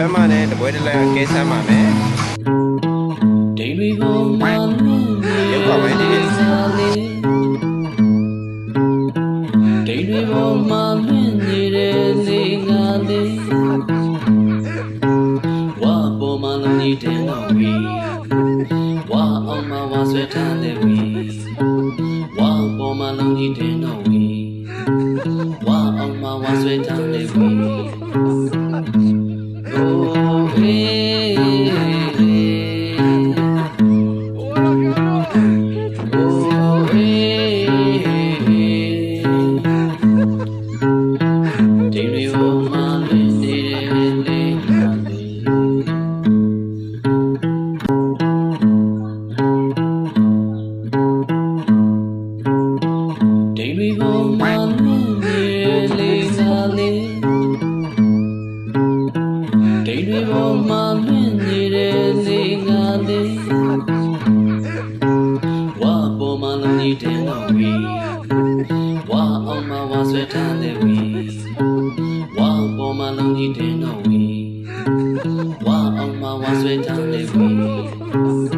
ချမ်းမနဲ့တပွဲတစ်လိုက်ကဲဆမ်းပါမယ်ဒိန်တွေကိုမှန်နေရုပ်ပါမယ်ဒီနေ့စားလေးဒိန်တွေကိုမှန်နေတဲ့လေငါလေးဝါပေါ်မှလုံးကြီးတင်တော်ဝီဝါအောင်မဝါဆွဲထားတဲ့ဝီဝါပေါ်မှလုံးကြီးတင်တော်ဝီဝါအောင်မဝါဆွဲထားတဲ့ဝီ ဒီလိုမှမင်းနေတဲ့လေးပါလေဒီလိုမှမင်းနေတဲ့လေးပါလေဒိန်တွေပေါ်မှာမြင့်နေတဲ့လေငါလေးဝါပေါ်မှာလုံးကြီးတင်တော်ဝီဝါအောင်မှာဝါဆွဲထားတဲ့ဝီဝါပေါ် မှာလုံးကြီးတင်တော်ဝီဝါအောင်မှာဝါဆွဲထားတဲ့ဝီ Oh, hey.